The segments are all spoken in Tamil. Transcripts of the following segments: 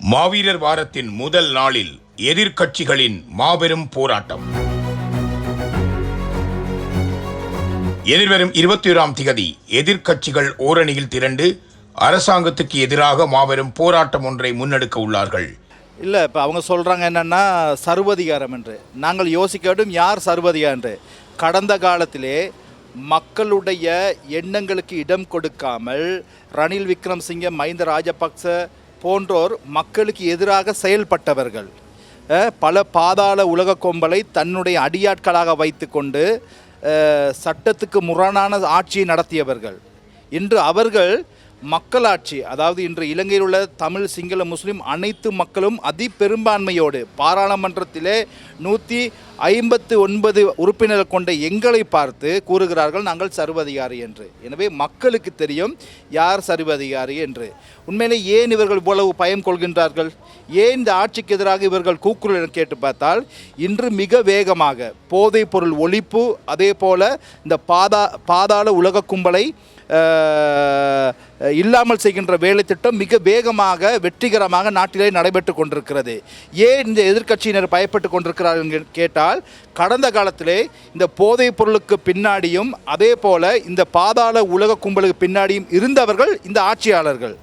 மாவீரர் வாரத்தின் முதல் நாளில் எதிர்க்கட்சிகளின் மாபெரும் போராட்டம். எதிர்வரும் இருபத்தி ஓராம் திகதி எதிர்க்கட்சிகள் ஓரணியில் திரண்டு அரசாங்கத்துக்கு எதிராக மாபெரும் போராட்டம் ஒன்றை முன்னெடுக்க உள்ளார்கள். இல்லை இப்போ அவங்க சொல்கிறாங்க என்னென்னா சர்வதிகாரம் என்று. நாங்கள் யோசிக்க வேண்டும் யார் சர்வதிகாரம் என்று. கடந்த காலத்திலே மக்களுடைய எண்ணங்களுக்கு இடம் கொடுக்காமல் ரணில் விக்ரம்சிங்க மஹிந்த ராஜபக்ச போன்றோர் மக்களுக்கு எதிராக செயல்பட்டவர்கள். பல பாதாள உலக கொம்பலை தன்னுடைய அடியாட்களாக வைத்துக்கொண்டு கொண்டு சட்டத்துக்கு முரணான ஆட்சியை நடத்தியவர்கள். இன்று அவர்கள் மக்களாட்சி அதாவது இன்று இலங்கையில் உள்ள தமிழ் சிங்கள முஸ்லிம் அனைத்து மக்களும் அதிபெரும்பான்மையோடு பாராளுமன்றத்திலே நூற்றி ஐம்பத்து ஒன்பது உறுப்பினர்கள் கொண்ட எங்களை பார்த்து கூறுகிறார்கள் நாங்கள் சர்வதிகாரி என்று. எனவே மக்களுக்கு தெரியும் யார் சர்வதிகாரி என்று. உண்மையிலே ஏன் இவர்கள் இவ்வளவு பயம் கொள்கின்றார்கள்? ஏன் இந்த ஆட்சிக்கு எதிராக இவர்கள் கூக்குரல் என கேட்டு பார்த்தால் இன்று மிக வேகமாக போதைப் பொருள் ஒழிப்பு அதே போல இந்த பாதா பாதாள உலக கும்பலை இல்லாமல் செய்கின்ற வேலை திட்டம் மிக வேகமாக வெற்றிகரமாக நாட்டிலே நடைபெற்று கொண்டிருக்கிறது. ஏன் இந்த எதிர்க்கட்சியினர் பயப்பட்டு கொண்டிருக்கிறார்கள் என்று கேட்டால் கடந்த காலத்திலே இந்த போதைப் பொருளுக்கு பின்னாடியும் அதே போல இந்த பாதாள உலக கும்பலுக்கு பின்னாடியும் இருந்தவர்கள் இந்த ஆட்சியாளர்கள்.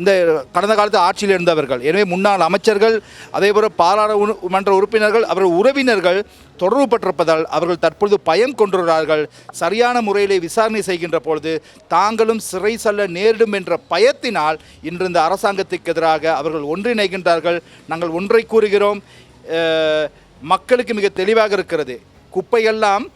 இந்த கடந்த காலத்து ஆட்சியில் இருந்தவர்கள் எனவே முன்னாள் அமைச்சர்கள் அதேபோல் பாராளுமன்ற உறுப்பினர்கள் அவர்கள் உறவினர்கள் தொடர்பு பெற்றிருப்பதால் அவர்கள் தற்பொழுது பயம் கொண்டுள்ளார்கள் சரியான முறையிலே விசாரணை செய்கின்ற பொழுது தாங்களும் சிறை செல்ல நேரிடும் என்ற பயத்தினால் இன்று இந்த அரசாங்கத்துக்கு எதிராக அவர்கள் ஒன்றிணைகின்றார்கள். நாங்கள் ஒன்றை கூறுகிறோம். மக்களுக்கு மிக தெளிவாக இருக்கிறது. குப்பையெல்லாம்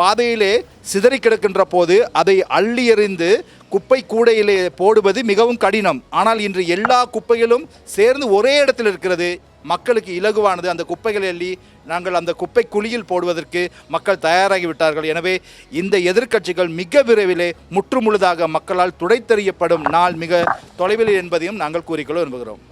பாதையிலே சிதறி கிடக்கின்ற போது அதை அள்ளி எறிந்து குப்பை கூடையிலே போடுவது மிகவும் கடினம். ஆனால் இன்று எல்லா குப்பைகளும் சேர்ந்து ஒரே இடத்தில் இருக்கிறது. மக்களுக்கு இலகுவானது அந்த குப்பைகளை அள்ளி நாங்கள் அந்த குப்பை குழியில் போடுவதற்கு மக்கள் தயாராகி விட்டார்கள். எனவே இந்த எதிர்க்கட்சிகள் மிக விரைவிலே முற்றுமுழுதாக மக்களால் துடைத்தெறியப்படும் நாள் மிக தொலைவில் என்பதையும் நாங்கள் கூறிக்கொள்ள விரும்புகிறோம்.